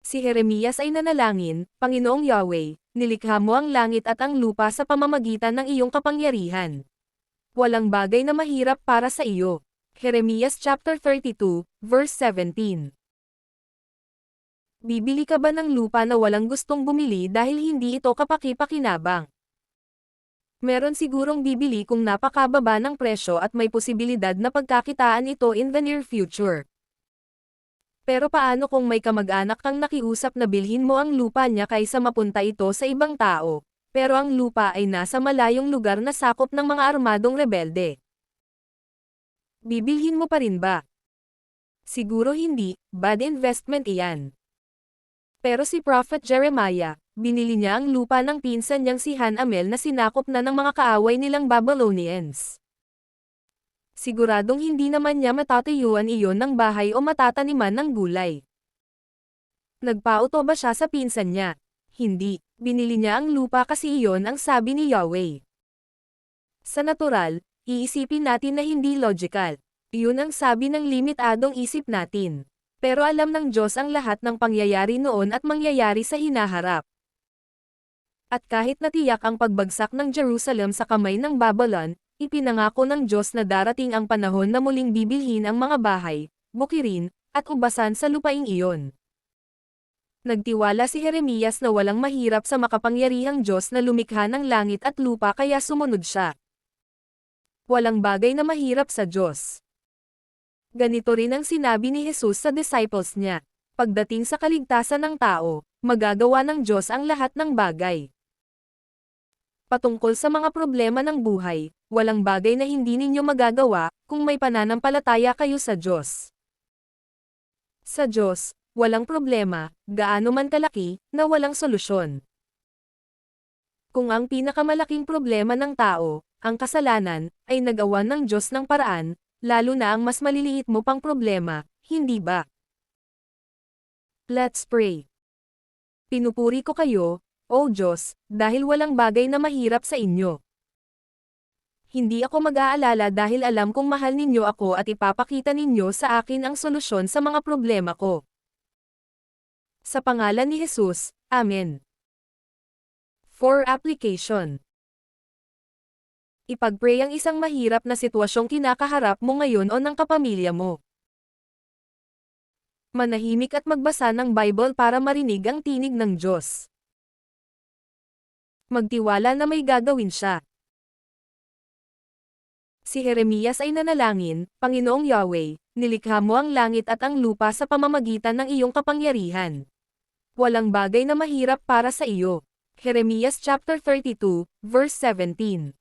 Si Jeremias ay nanalangin, Panginoong Yahweh, nilikha mo ang langit at ang lupa sa pamamagitan ng iyong kapangyarihan. Walang bagay na mahirap para sa iyo. Jeremias chapter 32, verse 17. Bibili ka ba ng lupa na walang gustong bumili dahil hindi ito kapaki-pakinabang? Meron sigurong bibili kung napakababa ng presyo at may posibilidad na pagkakitaan ito in the near future. Pero paano kung may kamag-anak kang nakiusap na bilhin mo ang lupa niya kaysa mapunta ito sa ibang tao, pero ang lupa ay nasa malayong lugar na sakop ng mga armadong rebelde? Bibilhin mo pa rin ba? Siguro hindi, bad investment iyan. Pero si Prophet Jeremiah, binili niya ang lupa ng pinsan niyang si Hanamel na sinakop na ng mga kaaway nilang Babylonians. Siguradong hindi naman niya matatayuan iyon ng bahay o matataniman ng gulay. Nagpauto ba siya sa pinsan niya? Hindi, binili niya ang lupa kasi iyon ang sabi ni Yahweh. Sa natural, iisipin natin na hindi logical. Iyon ang sabi ng limitadong isip natin. Pero alam ng Diyos ang lahat ng pangyayari noon at mangyayari sa hinaharap. At kahit natiyak ang pagbagsak ng Jerusalem sa kamay ng Babylon, ipinangako ng Diyos na darating ang panahon na muling bibilhin ang mga bahay, bukirin, at ubasan sa lupaing iyon. Nagtiwala si Jeremias na walang mahirap sa makapangyarihang Diyos na lumikha ng langit at lupa kaya sumunod siya. Walang bagay na mahirap sa Diyos. Ganito rin ang sinabi ni Jesus sa disciples niya. Pagdating sa kaligtasan ng tao, magagawa ng Diyos ang lahat ng bagay. Patungkol sa mga problema ng buhay, walang bagay na hindi ninyo magagawa kung may pananampalataya kayo sa Diyos. Sa Diyos, walang problema, gaano man kalaki, na walang solusyon. Kung ang pinakamalaking problema ng tao, ang kasalanan, ay nagawa ng Diyos ng paraan, lalo na ang mas maliliit mo pang problema, hindi ba? Let's pray. Pinupuri ko kayo, O Diyos, dahil walang bagay na mahirap sa inyo. Hindi ako mag-aalala dahil alam kong mahal ninyo ako at ipapakita ninyo sa akin ang solusyon sa mga problema ko. Sa pangalan ni Jesus, Amen. For application ipag-pray ang isang mahirap na sitwasyong kinakaharap mo ngayon o ng kapamilya mo. Manahimik at magbasa ng Bible para marinig ang tinig ng Diyos. Magtiwala na may gagawin siya. Si Jeremias ay nanalangin, Panginoong Yahweh, nilikha mo ang langit at ang lupa sa pamamagitan ng iyong kapangyarihan. Walang bagay na mahirap para sa iyo. Jeremias chapter 32, verse 17